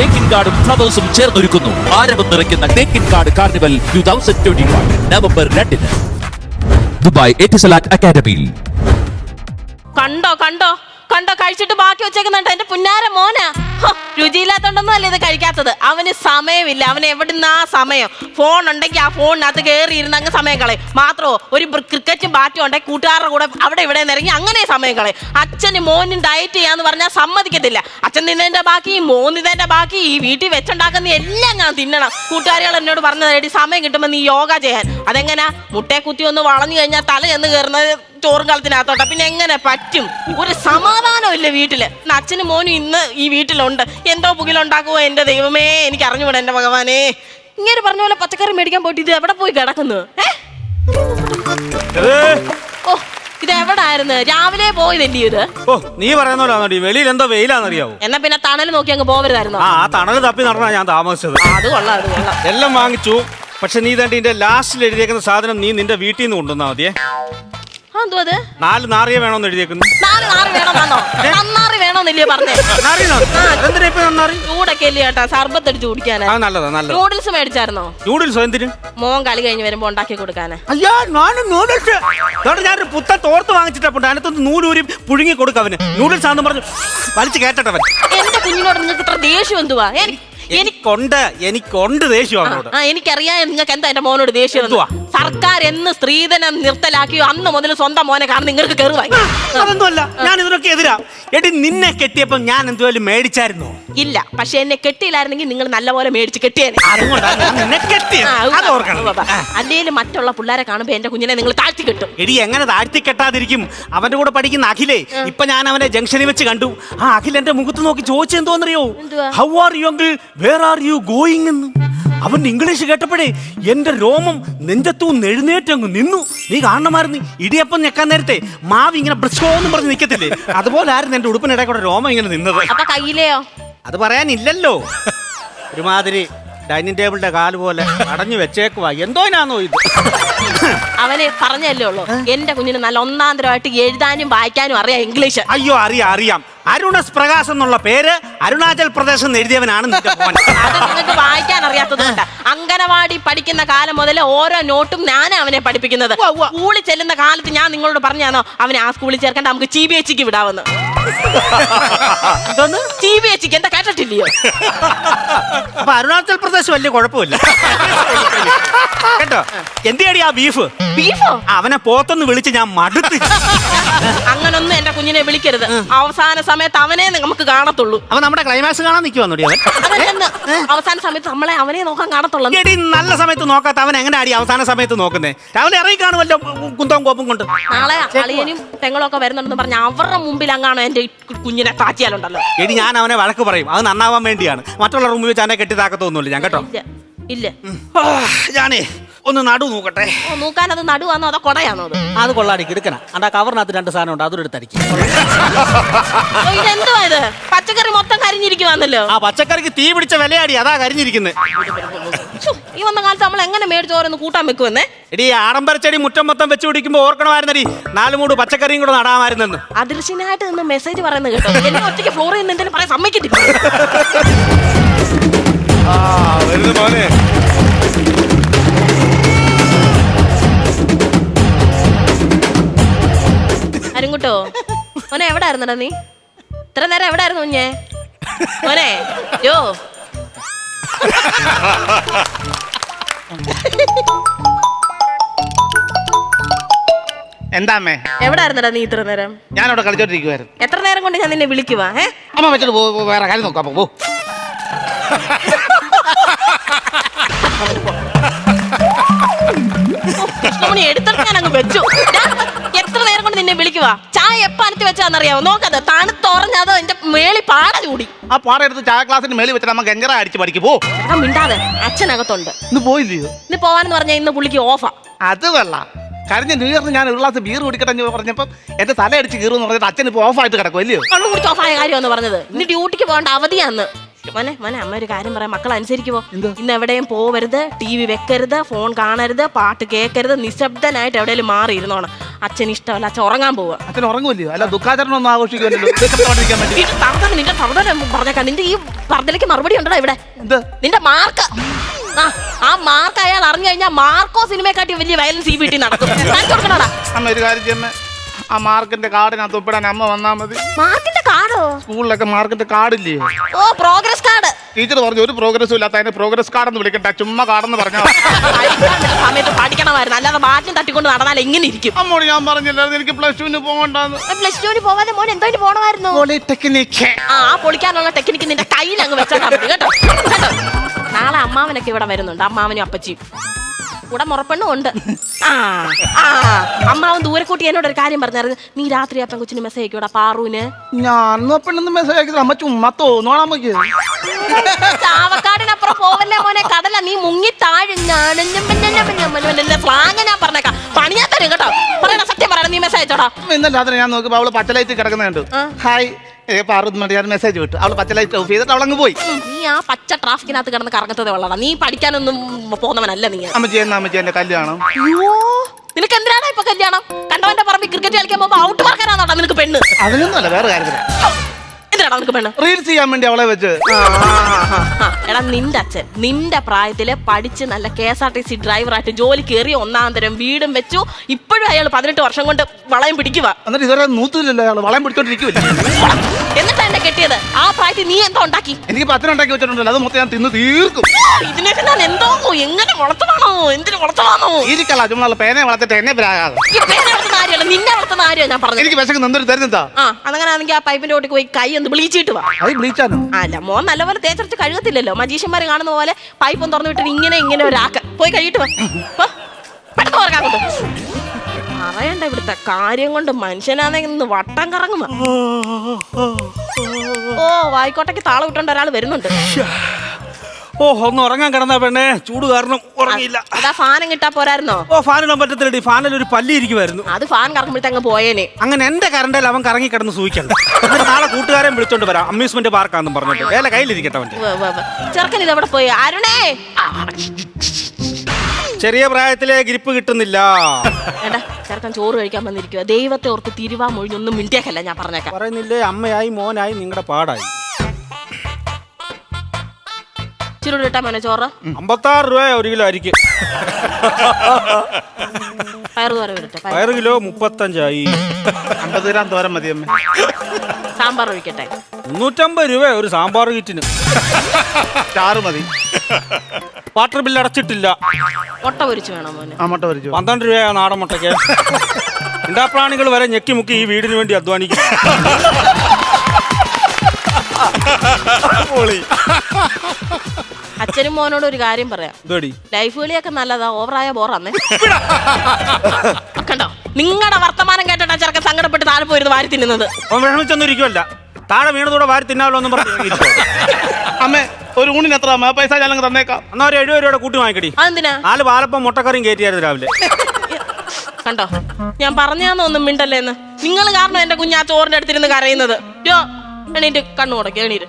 തേക്കിൻ കാർഡും ഫ്ലവേഴ്സും ചേർന്നൊരുക്കുന്നു. ആരവം നിറയ്ക്കുന്ന Thekkinkadu carnival two thousand twenty one November രണ്ടിന്. ദുബായ് എറ്റിസലാറ്റ് അക്കാദമിയിൽ. കണ്ടോ കണ്ടോ? കണ്ടോ കഴിച്ചിട്ട് ബാക്കി വെച്ചേക്കുന്നുണ്ട്. എന്റെ പുന്നാര മോന. രുചിയില്ലാത്തോണ്ടൊന്നും അല്ല ഇത് കഴിക്കാത്തത്. അവന് സമയമില്ല. അവന് എവിടുന്ന് ആ സമയം? ഫോൺ ഉണ്ടെങ്കിൽ ആ ഫോണിനകത്ത് കയറി ഇരുന്ന് അങ്ങ് സമയം കളയും. മാത്രമോ ഒരു ക്രിക്കറ്റും ബാറ്റും ഉണ്ടെങ്കിൽ കൂട്ടുകാരുടെ കൂടെ അവിടെ ഇവിടെ ഇറങ്ങി അങ്ങനെ സമയം കളയും. അച്ഛന് മോനും ഡയറ്റ് ചെയ്യാന്ന് പറഞ്ഞാൽ സമ്മതിക്കത്തില്ല. അച്ഛൻ തിന്നതിന്റെ ബാക്കി മോൻ ബാക്കി ഈ വീട്ടിൽ വെച്ചുണ്ടാക്കുന്ന എല്ലാം ഞാൻ തിന്നണം. കൂട്ടുകാരികൾ എന്നോട് പറഞ്ഞത് സമയം കിട്ടുമ്പോൾ നീ യോഗ ചെയ്യാൻ. അതെങ്ങനെ? മുട്ടയെ കുത്തി ഒന്ന് വളഞ്ഞു കഴിഞ്ഞാൽ തല ചെന്ന് കയറുന്നത് ചോറും കളത്തിനകത്തോട്ട പിന്നെ എങ്ങനെ പറ്റും? ഒരു സമാധാനം ഇല്ല വീട്ടിൽ അച്ഛനും മോനും ഇന്ന് ഈ വീട്ടിലുണ്ട്. എന്തോ പുകിലുണ്ടാക്കുവോ എന്റെ ദൈവമേ? എനിക്ക് അറിഞ്ഞുകൂടെ എന്റെ ഭഗവാനെ. ഇങ്ങനെ പറഞ്ഞ പോലെ പച്ചക്കറി മേടിക്കാൻ പോയിട്ട് ഇത് എവിടെ പോയി കിടക്കുന്നു? ഓ ഇത് എവിടായിരുന്നു? രാവിലെ പോയതല്ലേ ഇത്? ഓ നീ പറയുന്ന പോലെ വെളിയിൽ എന്തോ വെയിലാണെന്നറിയാവോ? എന്നാ പിന്നെ തണൽ നോക്കി അങ്ങ് പോവരുതായിരുന്നു? ആ തണൽ തപ്പി നടന്നാ ഞാൻ താമസിച്ചത്. അത് കൊള്ളാം അത് കൊള്ളാം. എല്ലാം വാങ്ങിച്ചു. പക്ഷെ നീ തന്റെ ലാസ്റ്റിൽ എഴുതിയേക്കുന്ന സാധനം നീ നിന്റെ വീട്ടിൽ നിന്ന് കൊണ്ടുവന്നാ മതിയേ. അത്? നാല് നാറിയ വേണമെന്ന് എഴുതിയേക്കുന്നു. നാല് നാറ് വേണമെന്നാണോ നന്നാറി വേണമെന്നില്ലേ പറഞ്ഞേ? ചൂടൊക്കെ ചേട്ടാ കുടിക്കാനാ ആ നല്ലതാ നല്ലതാ. നൂഡിൽസ് മേടിച്ചായിരുന്നോ? നൂഡിൽസോ എന്തിന്? മോൻ കളി കഴിഞ്ഞ് വരുമ്പോ ഉണ്ടാക്കി കൊടുക്കാനാ. അയ്യാ ഞാനും നൂഡിൽസ് അതുകൊണ്ട് ഞാനൊരു പുത്ത തോർത്ത് വാങ്ങിച്ചിട്ടുണ്ട് അതിനകത്തൊന്ന് നൂലൂരി പുഴുങ്ങി കൊടുക്കും അവന്. നൂഡിൽസ് ആണെന്ന് പറഞ്ഞു വലിച്ചു കേട്ടവൻ എന്റെ കുഞ്ഞിനോട് നിങ്ങൾക്ക് ഇത്ര ദേഷ്യം എന്തുവാ? എനി- എനിക്ക് എനിക്കുണ്ട് എനിക്കുണ്ട് ദേഷ്യം അവനോട്. ആ എനിക്കറിയാം നിങ്ങൾക്ക് എന്താ എന്റെ മോനോട് ദേഷ്യം. എന്തുവാ? സർക്കാർ എന്ന് സ്ത്രീധനം നിർത്തലാക്കിയോ? അന്ന് മുതൽ സ്വന്തം മോനെ കാരണം നിങ്ങൾക്ക് കയറുവായി. അതൊന്നുമല്ല. ഞാൻ ഇതിനൊക്കെ എതിരാ. എടി നിന്നെ കെട്ടിയപ്പോ ഞാൻ എന്തുവായാലും മേടിച്ചായിരുന്നു? ഇല്ല പക്ഷെ എന്നെ കെട്ടിയില്ലായിരുന്നെങ്കിൽ നിങ്ങൾ നല്ലപോലെ മേടിച്ച് കെട്ടിയേനെ. അതുകൊണ്ടാണ് ഞാൻ നിന്നെ കെട്ടിയത് ആ, ഉവ്വ, അത് ഓർക്കണം. ഉവ്വ. അല്ലേലും മറ്റുള്ള പിള്ളേരെ കാണുമ്പോ എന്റെ കുഞ്ഞിനെ നിങ്ങൾ താഴ്ത്തി കെട്ടും. എടി എങ്ങനെ താഴ്ത്തി കെട്ടാതിരിക്കും? അവന്റെ കൂടെ പഠിക്കുന്ന അഖിലേ ഇപ്പൊ ഞാൻ അവനെ ജംഗ്ഷനിൽ വെച്ച് കണ്ടു. ആ അഖിൽ എന്റെ മുഖത്ത് നോക്കി ചോദിച്ചെന്തോന്നറിയോ എന്തുവാ? How are you uncle where are you going എന്ന്. അവൻ ഇംഗ്ലീഷ് കേട്ടപ്പോഴേ എന്റെ രോമം നെഞ്ചത്തൂന്ന് എഴുന്നേറ്റങ്ങ് നിന്നു. നീ കാണണമായിരുന്നു ഇടിയപ്പം ഞെക്കാൻ നേരത്തെ മാവ് ഇങ്ങനെ ബ്രിസ്കോന്നും പറഞ്ഞ് നിക്കത്തില്ലേ? അതുപോലെ ആയിരുന്നു എന്റെ ഉടുപ്പിനിടെ കൂടെ രോമം ഇങ്ങനെ നിന്നത്. അപ്പൊ കയ്യിലെയോ? അത് പറയാനില്ലല്ലോ. ഒരുമാതിരി ഡൈനിങ് ടേബിളിന്റെ കാൽ പോലെ അടഞ്ഞു വെച്ചേക്കുവാ. എന്തോനാന്നോ ഇത്? അവനെ പറഞ്ഞല്ലേ ഉള്ളൂ. എന്റെ കുഞ്ഞിന് നല്ല ഒന്നാം തരമായിട്ട് എഴുതാനും വായിക്കാനും അറിയാം ഇംഗ്ലീഷ്. അയ്യോ അറിയാം അറിയാം. അരുണസ് പ്രകാശ് എന്നുള്ള പേര് അരുണാചൽ പ്രദേശ് എന്ന് എഴുതിയവനാണ് നിന്റെ മോൻ. അത് നിങ്ങൾക്ക് വായിക്കാൻ അറിയാത്തതുകൊണ്ട് അങ്കനവാടി പഠിക്കുന്ന കാലം മുതൽ ഓരോ നോട്ടും ഞാൻ അവനെ പഠിപ്പിക്കുന്നത്. സ്കൂളിൽ ചെല്ലുന്ന കാലത്ത് ഞാൻ നിങ്ങളോട് പറഞ്ഞാണോ അവനെ ആ സ്കൂളിൽ ചേർക്കേണ്ട നമുക്ക് ചി ബി എച്ചിക്ക് വിടാമെന്ന്. എന്തോന്ന് ചി ബി എച്ചിക്ക് എന്താ കേട്ടിട്ടില്ലയോ? അപ്പൊ അരുണാചൽ പ്രദേശ് വലിയ കുഴപ്പമില്ല. കേട്ടോ? എന്തിയാടി ആ ബീഫ്? ബീഫോ? അവനെ പോത്തൊന്ന് വിളിച്ച് ഞാൻ മടുത്ത്. അങ്ങനൊന്നും എന്റെ കുഞ്ഞിനെ വിളിക്കരുത്. അവസാന സമയത്ത് അവനെ നമുക്ക് കാണത്തുള്ളൂ. അവൻ നമ്മുടെ ക്ലൈമാക്സ് കാണാൻ നിൽക്കുവാന്നോടി അവൻ. അതല്ലെന്ന്. അവസാന സമയത്ത് നമ്മളെ അവനെ നോക്കാൻ കാണത്തുള്ളൂ എടി നല്ല സമയത്ത് നോക്കാത്ത അവൻ എങ്ങനെ അടി അവസാന സമയത്ത് നോക്കുന്നേ? രാവിലെ ഇറങ്ങി കാണുമല്ലോ കുന്തവും കോപ്പും കൊണ്ട്. നാളെ അളിയനും തെങ്ങളും ഒക്കെ വരുന്നുണ്ടെന്ന് പറഞ്ഞ അവരുടെ മുമ്പിൽ അങ്ങാണോ എന്റെ ഈ കുഞ്ഞിനെ താച്ചിയാലുണ്ടല്ലോ എടി ഞാൻ അവനെ വഴക്ക് പറയും. അത് നന്നാവാൻ വേണ്ടിയാണ്. മറ്റുള്ള റൂമിൽ വെച്ച് അവനെ കെട്ടിത്താക്കത്തൊന്നുമില്ല ഞാൻ കേട്ടോ? ഇല്ല ഇല്ല. ഞാനേ ഒന്ന് നടു നോക്കട്ടെ. ഓ നോക്കാനത് നടുവാണോ അതോ കൊടയാണോ അത്? അത് കൊള്ളാടിക്ക് എടുക്കണം അതാ കവറിനകത്ത് രണ്ട് സാധനം ഉണ്ട് അതൊരു തരിക്ക് ഓ, ഇതെന്തുവാ ഇത്? പച്ചക്കറി മൊത്തം കരിഞ്ഞിരിക്കുവാന്നല്ലോ. ആ പച്ചക്കറിക്ക് തീ പിടിച്ച വിലയാടി അതാ കരിഞ്ഞിരിക്കുന്നത് ശ്ശോ, ഈ വന്ന കാലത്ത് നമ്മൾ എങ്ങനെ മേടിച്ച് ഓരോന്ന് കൂട്ടാൻ വെക്കുവെന്നേ എടി ആഡംബരച്ചെടി മുറ്റം മൊത്തം വെച്ച് പിടിക്കുമ്പോ ഓർക്കണമായിരുന്നടി. നാല് മൂട് പച്ചക്കറിയും കൂടെ നടാമായിരുന്നെന്ന്. അദൃശ്യനായിട്ട് നിന്ന് മെസ്സേജ് പറയുന്നത് കേട്ടോ. എന്നെ ഒറ്റയ്ക്ക് ഫ്ലോറിൽ നിന്ന് എന്തെങ്കിലും പറയാൻ സമ്മതിക്കത്തില്ല. മോനെ. ആയിരുന്നടാ നീ ഇത്ര നേരം എവിടെ ആയിരുന്നു കുഞ്ഞേ മോനെ യോ എന്താമ്മേ എവിടെ ആയിരുന്നടാ നീ ഇത്ര നേരം ഞാൻ അവിടെ കളിച്ചോണ്ടിരിക്കുവായിരുന്നു എത്ര നേരം കൊണ്ട് ഞാൻ നിന്നെ വിളിക്കുവാ ഏ അമ്മ വെച്ചിട്ട് പോ പോ, വേറെ കാര്യം നോക്കാം അപ്പൊ പോ കൃഷ്ണമണി എടുത്തിട്ട് ഞാൻ അങ്ങ് വെച്ചു കൊണ്ട് നിന്നെ വിളിക്കുവാ ചായ എപ്പ അനത്തി വെച്ചാന്നറിയാവോ നോക്കത് തണുത്തുറഞ്ഞതോ എന്റെ മേളി പാട ചൂടി. ആ പാടം എടുത്ത് ചായ ക്ലാസ്സിന് മേളിൽ വെച്ചിട്ട് നമ്മ ഗഞ്ചറ അടിച്ച് പഠിക്ക് പോ. എടാ മിണ്ടാതെ അച്ഛനകത്തുണ്ട്. ഇന്ന് പോയില്ലയോ ഇന്ന് പോവാനെന്ന് പറഞ്ഞാൽ ഇന്ന് പുള്ളിക്ക് ഓഫാ. അത് കൊള്ളാം. കഴിഞ്ഞ ന്യൂ ഇയറിന് ഞാൻ ഒരു ഗ്ലാസ് ബീർ കുടിക്കട്ടെ എന്ന് പറഞ്ഞപ്പോൾ എന്റെ തല അടിച്ച് കീറുമെന്ന് പറഞ്ഞിട്ട് അച്ഛൻ ഇപ്പൊ ഓഫായിട്ട് കിടക്കും അല്ലയോ കുടിച്ച് ഓഫായ കാര്യമെന്ന് പറഞ്ഞത്. ഇന്ന് ഡ്യൂട്ടിക്ക് പോകേണ്ട അവധിയാന്ന്. മോനെ മോനെ അമ്മ ഒരു കാര്യം പറയാം. മക്കൾ അനുസരിക്കുമോ? ഇന്ന് എവിടെയും പോവരുത് ടി വി വെക്കരുത് ഫോൺ കാണരുത് പാട്ട് കേൾക്കരുത് നിശബ്ദനായിട്ട് എവിടെയും മാറി ഇരുന്നോണം അച്ഛൻ ഇഷ്ടമല്ല അച്ഛൻ ഉറങ്ങാൻ പോവുക. അച്ഛൻ അല്ല ദുഃഖാചരണം ഒന്നും ആഘോഷിക്കുമല്ലോ നിന്റെ തറുതല പറഞ്ഞേക്കാം. നിന്റെ ഈ പറഞ്ഞലേക്ക് മറുപടി ഉണ്ടോ ഇവിടെ. നിന്റെ മാർക്ക് ആ മാർക്ക് അയാൾ അറിഞ്ഞു കഴിഞ്ഞാൽ മാർക്കോ സിനിമയെക്കാട്ടി വലിയ വയലൻസ് ഈ വീട്ടിൽ നടക്കും. ഒരു കാര്യം ആ മാർക്കിന്റെ കാർഡിനകത്ത് ഒപ്പിടാൻ അമ്മ വന്നാ മതി. മാർക്കിന്റെ കാർഡോ? സ്കൂളിലൊക്കെ മാർക്കിന്റെ കാർഡില്ലേ? ഓ പ്രോഗ്രസ് കാർഡ് ടീച്ചർ പറഞ്ഞു ഒരു പ്രോഗ്രസ്സും ഇല്ലാത്ത അതിന് പ്രോഗ്രസ് കാർഡ് എന്ന് വിളിക്കട്ടെ ചുമ്മാ കാർഡെന്ന് പറഞ്ഞാൽ സമയത്ത് പഠിക്കണമായിരുന്നു. അല്ലാതെ മാറ്റം തട്ടിക്കൊണ്ട് നടന്നാൽ എങ്ങനെ ഇരിക്കും? അമ്മോട് ഞാൻ പറഞ്ഞില്ലായിരുന്നു എനിക്ക് പ്ലസ് ടുവിന് പോകണ്ടെന്ന്. പ്ലസ് ടുവിന് പോവാതെ മോൻ എന്തോ പോണമായിരുന്നു? പോളിടെക്നിക് ആ ആ പൊളിക്കാനുള്ള ടെക്നിക്ക് നിന്റെ കയ്യിൽ അങ്ങ് വെച്ചാൽ കേട്ടോ. കേട്ടോ. നാളെ അമ്മാവനൊക്കെ ഇവിടെ വരുന്നുണ്ട് അമ്മാവനും അപ്പച്ചിയും. കൂടെ മുറപ്പെണ്ണും ഉണ്ട്. അമ്മാവൻ ദൂരക്കൂട്ടി എന്നോട് ഒരു കാര്യം പറഞ്ഞായിരുന്നു. നീ രാത്രി അപ്പം കൊച്ചിന് മെസ്സേജ് അയക്കൂടാ പാറൂന് ഞാൻ പെണ്ണെന്ന് മെസ്സേജ് അയക്കുന്നത് അമ്മ ചുമ്മാ തോന്നോളാം നമുക്ക് ചാവക്കാടിനപ്പുറം പോവല്ലേ മോനെ? കടല നീ മുങ്ങി താഴെ ഞാൻ പറഞ്ഞേക്കാം. പണിയാ തരും കേട്ടോ. പറയണ സത്യം പറയണം നീ മെസ്സേജ് അയച്ചോടാ. ഇന്നല്ലാതെ ഞാൻ നോക്കുമ്പോ അവൾ പച്ചലൈറ്റ് കിടക്കുന്നുണ്ട്. ഹായ് ഏ പാർവതി ഞാൻ മെസ്സേജ് വിട്ടു. അവൾ പച്ചലൈറ്റ് ഓഫ് ചെയ്തിട്ട് അവളങ്ങ് പോയി. നീ ആ പച്ച ട്രാഫിക്കിനകത്ത് കിടന്ന് കറങ്ങത്തതേ ഉള്ളടാ നീ പഠിക്കാനൊന്നും പോകുന്നവനല്ല നീ. അമ്മച്ചി എന്നാ അമ്മച്ചി എന്റെ കല്യാണം? അയ്യോ നിനക്ക് എന്തിനാണ് ഇപ്പൊ കല്യാണം? കണ്ടവന്റെ പറമ്പിൽ ക്രിക്കറ്റ് കളിക്കാൻ പോകുമ്പോ ഔട്ട് മാർക്കാനാണോടാ നിനക്ക് പെണ്ണ്? അതിനൊന്നുമല്ല വേറെ കാര്യത്തില്ല എന്തിനാടാ നിനക്ക് പെണ്ണ്? റീൽസ് ചെയ്യാൻ വേണ്ടി അവളെ വെച്ച്. ആ, എടാ നിന്റെ അച്ഛൻ നിന്റെ പ്രായത്തിൽ പഠിച്ച് നല്ല K S R T C ഡ്രൈവറായിട്ട് ജോലി കയറി ഒന്നാം തരം വീടും വെച്ചു. ഇപ്പോഴും അയാൾ പതിനെട്ട് വർഷം കൊണ്ട് വളയം പിടിക്കുക എന്നിട്ട് ഇതുവരെ നൂത്തില്ലല്ലോ അയാൾ വളം പിടിച്ചോണ്ടിരിക്കുമല്ലേ എന്നിട്ടാ നീ എന്തോ ഉണ്ടാക്കി? എനിക്ക് പത്തിനുണ്ടാക്കി വെച്ചിട്ടുണ്ടല്ലോ. അത് മൊത്തം ഞാൻ തിന്ന് തീർക്കും. ഇതിനൊക്കെ ഞാൻ എന്തോ എങ്ങനെ വളർത്തണോ എന്തിനു വളർത്തണോ ഇരിക്കല്ല ചുമ്മാ പേനെ വളർത്തിട്ട് എന്നെ പ്രാകാതെ പേരെ വളർത്തുന്ന കാര്യമല്ല നിന്നെ വളർത്തുന്ന കാര്യമാണ് ഞാൻ പറഞ്ഞത്? എനിക്ക് വിശക്ക് നിന്നൊരു തരുന്നതാ. ആ അതങ്ങനെയാണെങ്കിൽ ആ പൈപ്പിന്റെ ഓട്ടിക്ക് പോയി കൈ ഒന്ന് വിളിച്ചിട്ട് വാ. അത് ബ്ലീച്ചാനോ? അല്ല മോൻ നല്ലപോലെ തേച്ചടിച്ച് കഴുകത്തില്ലല്ലോ. മജീഷ്യന്മാർ കാണുന്ന പോലെ പൈപ്പും തുറന്നു വിട്ടിട്ട് ഇങ്ങനെ ഇങ്ങനെ ഒരാക്ക. പോയി കഴിയിട്ട് വാ. പെട്ടെന്ന് ഓർക്കാ പറയണ്ട ഇവിടുത്തെ കാര്യം കൊണ്ട് മനുഷ്യനാണെങ്കിൽ വട്ടം കറങ്ങുന്നു. ഓ വായിക്കോട്ടയ്ക്ക് താളം ഇട്ടോണ്ട് ഒരാൾ വരുന്നുണ്ട്. ഓ ഒന്ന് ഉറങ്ങാൻ കിടന്ന പെണ്ണെ. ചൂട് കാരണം ഉറങ്ങിയില്ല. അതാ ഫാനം കിട്ടാ പോരായിരുന്നോ? ഓ ഫാനിടാൻ പറ്റത്തില്ലടി. ഫാനിൽ ഒരു പല്ലി ഇരിക്കുമായിരുന്നു അത് ഫാൻ കറങ്ങുമ്പോഴത്തെ അങ്ങ് പോയേനെ. അങ്ങനെ എന്റെ കറണ്ടിൽ അവൻ കറങ്ങി കിടന്ന് സൂചിക്കണ്ട നാളെ കൂട്ടുകാരൻ വിളിച്ചോണ്ട് വരാം. അമ്യൂസ്മെന്റ് പാർക്കാന്നും പറഞ്ഞിട്ട്. വേല കയ്യിലിരിക്കട്ടെ അവന്റെ. ചെറുക്കൻ ഇതെവിടെ പോയി? അരുണേ! ചെറിയ പ്രായത്തിലെ ഗ്രിപ്പ് കിട്ടുന്നില്ല. എടാ ചെറുക്കൻ ചോറ് കഴിക്കാൻ വന്നിരിക്കുക ദൈവത്തെ ഓർത്ത് തിരുവാ മൊഴിഞ്ഞൊന്നും മിണ്ടിയാക്കല്ല ഞാൻ പറഞ്ഞേക്കാം. പറയുന്നില്ലേ അമ്മയായി മോനായി നിങ്ങളുടെ പാടായി. ചുരുട് കിട്ടാൻ മോനെ ചോറ്. അമ്പത്താറ് രൂപ ഒരു കിലോ അരിക്ക്. പയറ് തോര വിടട്ടെ പയറ്. പയറ് കിലോ മുപ്പത്തഞ്ചായി. അമ്പത് ഗ്രാം തോരൻ മതി അമ്മ. സാമ്പാർ ഒഴിക്കട്ടെ. മുന്നൂറ്റമ്പത് രൂപ ഒരു സാമ്പാർ കിറ്റിന്. ചാറ് മതി. വാട്ടർ ബില്ല് അടച്ചിട്ടില്ല. മുട്ട പൊരിച്ചു വേണം മോന്? ആ മുട്ട വരച്ചു പന്ത്രണ്ട് രൂപയാണ് നാടൻ മുട്ടയ്ക്ക്? ഇണ്ടാപ്രാണികൾ വരെ ഞെക്കി മുക്കി ഈ വീടിന് വേണ്ടി അധ്വാനിക്കും. അച്ഛനും മോനോട് ഒരു കാര്യം പറയാം. എന്തോടി ലൈഫ് കളിയൊക്കെ നല്ലതാ ഓവറായ ബോറാന്നേ. കണ്ടോ? നിങ്ങളുടെ വർത്തമാനം കേട്ടിട്ടാ ചെറുക്കൻ സങ്കടപ്പെട്ട് താഴെ പോയിരുന്നു വാരി തിന്നുന്നത്. അവൻ വിഷമിച്ചൊന്നും ഇരിക്കുമല്ല താഴെ വീണതോടെ വാരി തിന്നാലോ ഒന്നും പറഞ്ഞു അമ്മ ഒരു ഊണിന് എത്ര? പൈസ ഞാൻ തന്നേക്കാം. എന്നാ ഒരു എഴുപത് രൂപയുടെ കൂട്ടി വാങ്ങിക്കടി. അതെന്തിനാ? നാല് പാലപ്പം മുട്ടക്കറിയും കയറ്റിയായിരുന്നു രാവിലെ. കണ്ടോ? ഞാൻ പറഞ്ഞാന്നോ ഒന്നും മിണ്ടല്ലേന്ന്. നിങ്ങൾ കാരണം എന്റെ കുഞ്ഞാ ചോറിന്റെ അടുത്തിരുന്ന് കരയുന്നത്. യോ എണീറ്റ് കണ്ണു മുടക്കി എണീറ്റ്.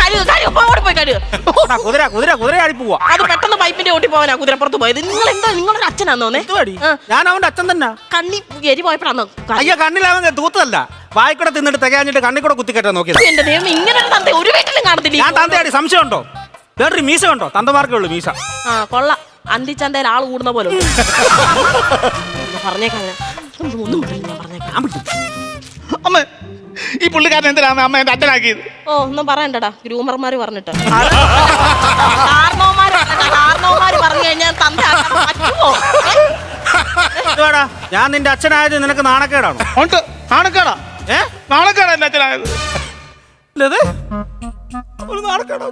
കഴുകു കഴുകു പോ, ഓടി പോയി കഴുകു എടാ, കുതിര കുതിര കുതിര പോവാ. അത് പെട്ടെന്ന് പൈപ്പിന്റെ ഓട്ടി പോവാനാ കുതിരപ്പുറത്ത് പോയത്. നിങ്ങൾ എന്താ നിങ്ങളൊരു അച്ഛനാന്നോന്നേ എന്തുവാടി? ആ. ഞാൻ അവന്റെ അച്ഛൻ തന്നെ. കണ്ണി എരി പോയപ്പോഴാന്നോ? അയ്യോ കണ്ണിലവൻ തൂത്തല്ല വായിക്കൂടെ തിന്നിട്ട് തികഞ്ഞിട്ട് കൂടെ കുത്തിക്കറ്റാൻ നോക്കിയത്. എന്റെ ദൈവം ഇങ്ങനെ ഒരു തന്ത ഒരു വീട്ടിലും കാണത്തില്ല ഞാൻ തന്തയാടി സംശയമുണ്ടോ? വേറൊരു മീസ ഉണ്ടോ തന്തമാർക്കേ ഉള്ളൂ മീസ ആ കൊള്ളാം. അന്തിച്ചന്തയിൽ ആൾ കൂടുന്ന പോലെ ഉണ്ട്. ഞാൻ പറഞ്ഞേക്കാം ഞാൻ. ഒന്നും ഒന്നും മിണ്ടില്ല, ഞാൻ പറഞ്ഞേക്കാം. അമ്മ ഈ പുള്ളിക്കാരൻ എന്തിനാ അമ്മ അമ്മ എന്റെ അച്ഛനാക്കിയത്? ഓ ഒന്നും പറയണ്ടടാ. ഗ്രൂമർമാര് പറഞ്ഞിട്ട്. കാരണവന്മാര് പറഞ്ഞിട്ടാ, കാരണവന്മാര് പറഞ്ഞു കഴിഞ്ഞാൽ തന്ത ആക്കാൻ പറ്റുമോ? ഏ? എന്തുവാടാ? ഞാൻ നിന്റെ അച്ഛനായത് നിനക്ക് നാണക്കേടാണോ? ഉണ്ട്. നാണക്കേടാ. ഏ? നാണക്കേടാ എന്റെ അച്ഛനായത്. ഇല്ലത്? ഒരു നാണക്കേടാ.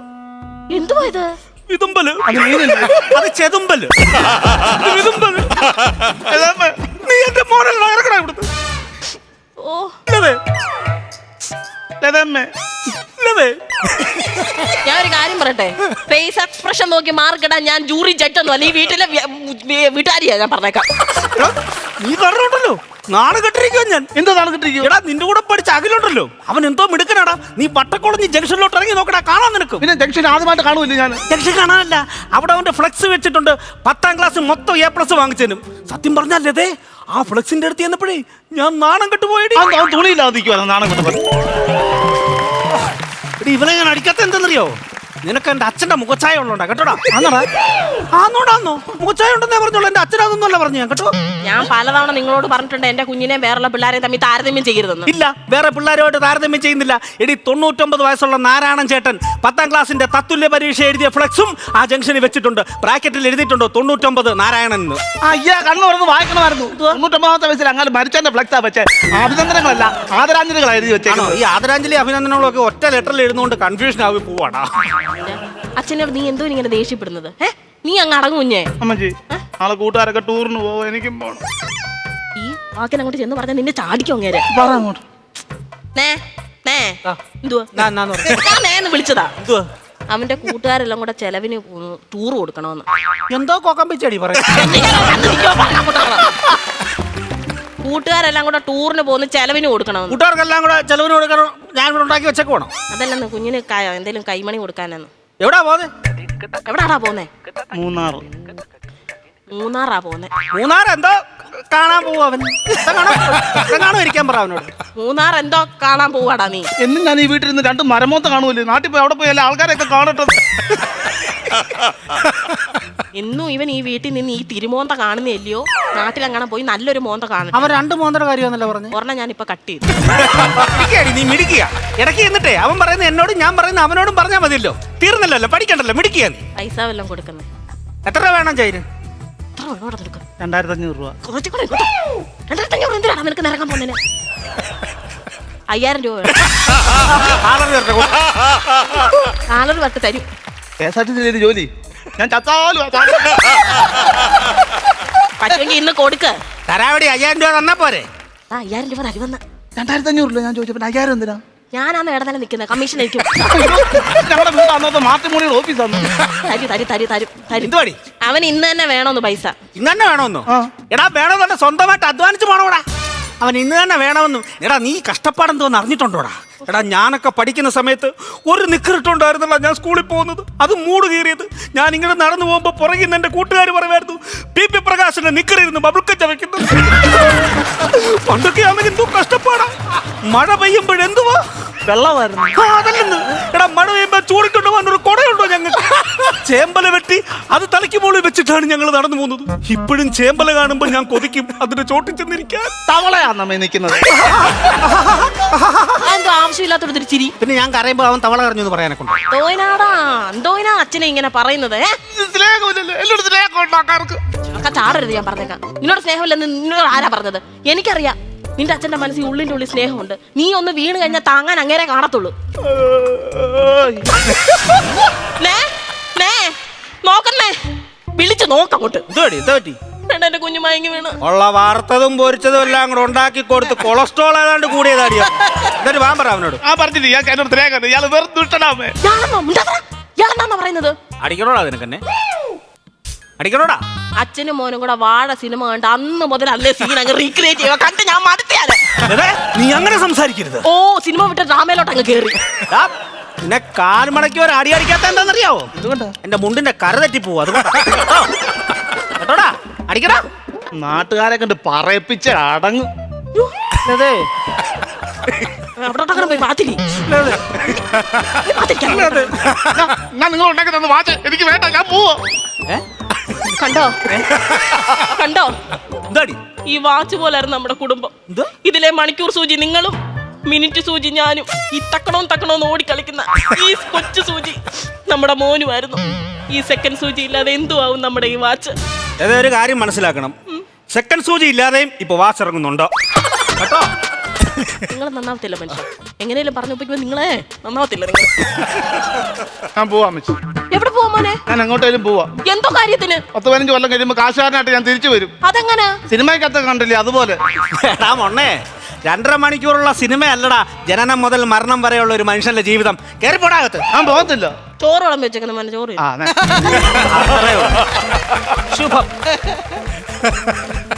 എന്തുവാ ഇത്? വിതുമ്പൽ. അത് മീനല്ലേ? അത് ചെതുമ്പൽ. ഇത് വിതുമ്പൽ. നീ എന്റെ മോനെ ഇറക്കണ ഇവിടുന്ന് ഓ. ഇല്ലതേ. ഇല്ലതേ ഞാൻ ഒരു കാര്യം പറയട്ടെ? ഫേസ് എക്സ്പ്രഷൻ നോക്കി മാർക്കിടാൻ ഞാൻ ജൂറി ജഡ്ജ് ഒന്നും അല്ല. ഈ വീട്ടിലെ വി- വി- വീട്ടുകാരിയാ ഞാൻ പറഞ്ഞേക്കാം. നീ പറഞ്ഞോണ്ടല്ലോ. നാളെ കെട്ടിരിക്കോ ഞാൻ. എന്താ നാളെ കെട്ടിരിക്കോ എടാ നിന്റെ കൂടെ പഠിച്ച അഖിലുണ്ടല്ലോ. അവൻ എന്തോ മിടുക്കനാടാ. നീ വട്ടക്കുളഞ്ഞ് ജംഗ്ഷനിലോട്ട് ഇറങ്ങി നോക്കടാ. കാണാൻ നിനക്ക്. പിന്നെ ജംഗ്ഷൻ ആദ്യമായിട്ട് കാണുമല്ലോ ഞാൻ? ജംഗ്ഷൻ കാണാനല്ല. അവിടെ അവന്റെ ഫ്ലെക്സ് വെച്ചിട്ടുണ്ട്. പത്താം ക്ലാസ് മൊത്തം എ പ്ലസ് വാങ്ങിച്ചതിനും. സത്യം പറഞ്ഞല്ലേ ആ ഫ്ലെക്സിന്റെ അടുത്ത് ചെന്നപ്പോഴേ ഞാൻ നാണം കെട്ടുപോയി അവൻ അവൻ തുണിയില്ലാതെ നിൽക്കുവായിരുന്നു നാണം എടി, ഇവനെ ഞാൻ അടിക്കാത്ത എന്തെന്നറിയോ? നിനക്ക് എന്റെ അച്ഛന്റെ മുഖച്ചായ ഉള്ളോണ്ടാ കേട്ടോടാ? ആന്നടാ. ആന്നോടാന്നോ മുഖച്ചായ ഉണ്ടെന്നേ പറഞ്ഞോളൂ. എന്റെ അച്ഛനാതൊന്നുമല്ല പറഞ്ഞു ഞാൻ കേട്ടോ? ഞാൻ പലതവണ നിങ്ങളോട് പറഞ്ഞിട്ടുണ്ട് എന്റെ കുഞ്ഞിനെ വേറെയുള്ള പിള്ളേരെ തമ്മിൽ താരതമ്യം ചെയ്യരുതെന്ന്. ഇല്ല വേറെ പിള്ളേരുമായിട്ട് താരതമ്യം ചെയ്യുന്നില്ല. എടി തൊണ്ണൂറ്റൊമ്പത് വയസ്സുള്ള നാരായണൻ ചേട്ടൻ പത്താം ക്ലാസിന്റെ തത്തുല്യ പരീക്ഷ എഴുതിയ ഫ്ലക്സും ആ ജംഗ്ഷനിൽ വെച്ചിട്ടുണ്ട്. ബ്രാക്കറ്റിൽ എഴുതിയിട്ടുണ്ടോ തൊണ്ണൂറ്റൊമ്പത് നാരായണൻ എന്ന് അയ്യാ കണ്ണു തുറന്ന് വായിക്കണമായിരുന്നു. തൊണ്ണൂറ്റൊമ്പതാമത്തെ വയസ്സിൽ അങ്ങനെ മരിച്ചതിന്റെ ഫ്ലക്സാ വെച്ചേ. അഭിനന്ദനങ്ങളല്ല ആദരാഞ്ജലികളാണ് എഴുതി വെച്ചേക്കുന്നത്. ഈ ആദരാഞ്ജലി അഭിനന്ദനങ്ങളൊക്കെ ഒറ്റ ലെറ്ററിൽ എഴുതുന്നതുകൊണ്ട് കൺഫ്യൂഷൻ ആവി പോവാടാ. അച്ഛനോട് നീ എന്തോ ഇങ്ങനെ ദേഷ്യപ്പെടുന്നത്? ഏ നീ അങ്ങ് അടങ്ങുഞ്ഞേ കുഞ്ഞേ. അമ്മജി നാളെ കൂട്ടുകാരൊക്കെ ടൂറിന് പോവോ എനിക്കും പോണം. ഈ വാക്കിന് അങ്ങോട്ട് ചെന്ന് പറഞ്ഞാൽ നിന്നെ ചാടിക്കും അങ്ങേരെ? പറ അങ്ങോട്ട്. നേ നേ. എന്തുവാ? നേന്ന് വിളിച്ചതാ. എന്തുവാ? അവന്റെ കൂട്ടുകാരെല്ലാം കൂടെ ചെലവിന് ടൂർ കൊടുക്കണമെന്ന് എന്തോ കൊക്കം പിച്ചടി പറയാം. കൂട്ടുകാരെല്ലാം കൂടെ ടൂറിന് പോകുന്ന ചെലവിന് കൊടുക്കണം കൂട്ടുകാർക്കെല്ലാം കൂടെ ചെലവിന് കൊടുക്കണം? ഞാൻ ഇവിടെ ഉണ്ടാക്കി വെച്ചേക്ക് പോണം? അതല്ലെന്ന് കുഞ്ഞിന് ക- എന്തേലും കൈമണി കൊടുക്കാനെന്ന്. എവിടാ പോന്നെ? എവിടാടാ പോന്നേ? മൂന്നാർ മൂന്നാറാ പോന്നെ. മൂന്നാർ എന്തോ കാണാൻ പോവും അവൻ. കാണാൻ ഇരിക്കാൻ പറ അവനോട്. മൂന്നാർ എന്തോ കാണാൻ പോവാടാ നീ. എന്നും ഞാൻ ഈ വീട്ടിൽ നിന്ന് രണ്ട് മരമോത്ത് കാണുമല്ലേ? നാട്ടിൽ പോയി അവിടെ പോയി എല്ലാ ആൾക്കാരെയൊക്കെ കാണട്ടെ? ഇന്നും ഇവൻ ഈ വീട്ടിൽ നിന്ന് ഈ തിരുമോന്ത കാണുന്നില്ലയോ നാട്ടിലങ്ങനെ പോയി നല്ലൊരു മോന്ത കാണുന്നു അവൻ രണ്ട് മോന്തയുടെ കാര്യമെന്നല്ല പറഞ്ഞു? ഒരെണ്ണം ഞാൻ ഇപ്പൊ കട്ട് ചെയ്തു നീ മിടിക്കുക ഇടയ്ക്ക് എന്നിട്ടേ അവൻ പറയുന്ന എന്നോട് ഞാൻ പറയുന്ന അവനോടും പറഞ്ഞാൽ മതിയല്ലോ. തീർന്നല്ലോ പഠിക്കണ്ടല്ലോ മിടിക്കുക നീ. പൈസ വല്ലതും കൊടുക്കുന്നത് എത്ര രൂപ വേണം ചൈര് എത്ര നിനക്ക് രണ്ടായിരത്തി അഞ്ഞൂറ് രൂപ. കുറച്ചും കൂടെ ഇങ്ങോട്ട്. രണ്ടായിരത്തഞ്ഞൂറ് എന്തിനാണ് നിനക്ക് നിറങ്ങാൻ പോകുന്നതിന് അയ്യായിരം രൂപ വേണം. ആളറി വരട്ടെ, കൊടു. നാലൊരു വട്ട് തരും. കെ എസ് ആർ ടി സിയിലെ ജോലി? ഞാൻ ചത്താലും പറ്റുമെങ്കിൽ ഇന്ന് കൊടുക്ക്. തരാവടി അയ്യായിരം രൂപ തന്നാ പോരെ. ആ അയ്യായിരം രൂപ തരി വന്ന രണ്ടായിരത്തി അഞ്ഞൂറ് രൂപ ഞാൻ ചോദിച്ചപ്പോ അയ്യായിരം എന്തിനാ? ഞാനാണ് ഇടനില നിൽക്കുന്നത് കമ്മീഷൻ ആയിരിക്കും ഞങ്ങളുടെ വീട് അന്നത്തെ മാട്രിമോണിയുടെ ഓഫീസാണ് തരും തരും തരും തരും തരും. എന്തുവാടി അവൻ ഇന്ന് തന്നെ വേണമെന്ന് പൈസ. ഇന്ന് തന്നെ വേണമെന്നോ എടാ വേണമെന്നുണ്ടെ സ്വന്തമായിട്ട് അധ്വാനിച്ച് പോണോടാ. അവൻ ഇന്ന് തന്നെ വേണമെന്നും. എടാ നീ കഷ്ടപ്പാടെന്തോന്ന് അറിഞ്ഞിട്ടുണ്ടോടാ? എടാ ഞാനൊക്കെ പഠിക്കുന്ന സമയത്ത് ഒരു നിക്കറിട്ടുണ്ടായിരുന്നല്ല ഞാൻ സ്കൂളിൽ പോകുന്നത്. അത് മൂട് കീറിയത്. ഞാൻ ഇങ്ങനെ നടന്നു പോകുമ്പോൾ പുറകിൽ നിന്ന് എന്റെ കൂട്ടുകാർ പറയുമായിരുന്നു പി പി പ്രകാശിന്റെ നിക്കറിയിരുന്നു ബബിൾക്ക് ചവയ്ക്കുന്നു പണ്ടൊക്കെ ആണെങ്കിൽ എന്തോ കഷ്ടപ്പാടാ. മഴ പെയ്യുമ്പോഴെന്തുവാ? വെള്ളമായിരുന്നു. അതല്ലെന്ന്. എടാ മഴ പെയ്യുമ്പോൾ ചൂടിക്കൊണ്ട് പോകാൻ ഒരു ചേമ്പല വെട്ടി അത് തലയ്ക്ക് മുകളിൽ വെച്ചിട്ടാണ് ഞങ്ങൾ നടന്നു പോകുന്നത്. ഇപ്പോഴും ചേമ്പല കാണുമ്പോൾ ഞാൻ കൊതിക്കും. അതിന്റെ ചോട്ടിൽ ചെന്നിരിക്കാൻ. തവളയാണ് നമ്മെ നിൽക്കുന്നത്. എന്തോ ആവശ്യമില്ലാത്തൊരു ചിരി. പിന്നെ ഞാൻ കരയുമ്പോൾ അവൻ തവള കറഞ്ഞു എന്ന് പറയാനെ കൊണ്ട് എന്തോയിനാടാ? എന്തോയിനാ അച്ഛനെ ഇങ്ങനെ പറയുന്നത് ഏ? ഒക്കെ ചാടരുത് ഞാൻ പറഞ്ഞേക്കാം. നിന്നോട് സ്നേഹമില്ലെന്ന് നിന്നോട് ആരാ പറഞ്ഞത്? എനിക്കറിയാം. നിന്റെ അച്ഛന്റെ മനസ്സിൽ ഉള്ളിന്റെ ഉള്ളിൽ സ്നേഹമുണ്ട്. നീ ഒന്ന് വീണ് കഴിഞ്ഞാൽ താങ്ങാൻ അങ്ങേരെ കാണത്തുള്ളൂ. നേ? നേ നോക്കുന്നേ വിളിച്ചു നോക്കങ്ങോട്ട്. എന്താ പറ്റി വേണ്ട എന്റെ കുഞ്ഞു മയങ്ങി വീണ്. ഉള്ള വാർത്തതും പൊരിച്ചതും എല്ലാം കൂടെ ഉണ്ടാക്കി കൊടുത്ത് കൊളസ്ട്രോൾ ഏതാണ്ട് കൂടിയതാടിയ എന്നിട്ട് വാൻ പറ അവനോട്. ആ പറഞ്ഞില്ല ഇയാൾക്ക് എന്നോട് സ്നേഹം ഇയാൾ വെറും ദുഷ്ടനാമേ. ഞാനെന്നോ മിണ്ടാതെ ഇയാളെന്താ പറയുന്നത്? അടിക്കണോടാ നിനക്കെന്നെ? അടിക്കണോടാ? അച്ഛനും മോനും കൂടെ വാഴ സിനിമ കണ്ട് അന്ന് മുതൽ അല്ലേ സീൻ അങ്ങ് റീക്രിയേറ്റ് ചെയ്യുക. കണ്ട് ഞാൻ മടുത്തിയാൽ നീ അങ്ങനെ സംസാരിക്കരുത്. ഓ സിനിമ വിട്ട് ഡ്രാമയിലോട്ട് അങ്ങ് കേറി. ദാ, നിന്നെ കാൽ മടക്കി ഒരു അടി അടിക്കാത്ത എന്താണെന്നറിയാവോ? എന്തുകൊണ്ടാ? എന്റെ മുണ്ടിന്റെ കര തെറ്റി പോവും അതുകൊണ്ടാ? കേട്ടോടാ? അടിക്കടാ. നാട്ടുകാരെ കണ്ട് പറയിപ്പിച്ച് അടങ്ങും. അതെ. ഞാൻ നിങ്ങൾ ഉണ്ടാക്കി തന്ന. വാച്ച്. എനിക്ക് വേണ്ട ഞാൻ പോവോ? കണ്ടോ? കണ്ടോ? ഈ വാച്ച് പോലായിരുന്നു നമ്മുടെ കുടുംബം? ഇതിലെ മണിക്കൂർ സൂചി നിങ്ങളും. മിനിറ്റ് സൂചി ഞാനും. ഈ തക്കണോ തക്കണോന്ന് ഓടിക്കളിക്കുന്ന ഈ കൊച്ചു സൂചി നമ്മുടെ മോനുമായിരുന്നു. ഈ സെക്കൻഡ് സൂചി ഇല്ലാതെ എന്തുവാകും നമ്മുടെ ഈ വാച്ച് അതെ ഒരു കാര്യം മനസ്സിലാക്കണം. സെക്കൻഡ് സൂചി ഇല്ലാതെയും ഇപ്പൊ വാച്ച് ഇറങ്ങുന്നുണ്ടോ? കേട്ടോ? നിങ്ങൾ നന്നാവത്തില്ല മനുഷ്യൻ എങ്ങനെയല്ലേ പറഞ്ഞു പോയി നിങ്ങളെ നന്നാവത്തില്ല നിങ്ങൾ ഞാൻ പോവാ അമ്മച്ചി. എവിടെ പോവാ മോനെ? ഞാൻ എങ്ങോട്ടേലും പോവാ. എന്തോ കാര്യത്തിന്? പത്ത് പതിനഞ്ച് കൊല്ലം കഴിയുമ്പോൾ കാശുകാരനായിട്ട് ഞാൻ തിരിച്ചു വരും. അതെങ്ങനെ? സിനിമയ്ക്കകത്ത് കണ്ടില്ലേ അതുപോലെ? എടാ മൊണ്ണേ രണ്ടര മണിക്കൂറുള്ള സിനിമയല്ലടാ ജനനം മുതൽ മരണം വരെയുള്ള ഒരു മനുഷ്യന്റെ ജീവിതം. കയറിപ്പോടാകത്ത് ഞാൻ പോകത്തില്ല. ചോറ് വിളമ്പി വെച്ചേക്കുന്ന മോനെ ചോറ്. ആ ശുഭം.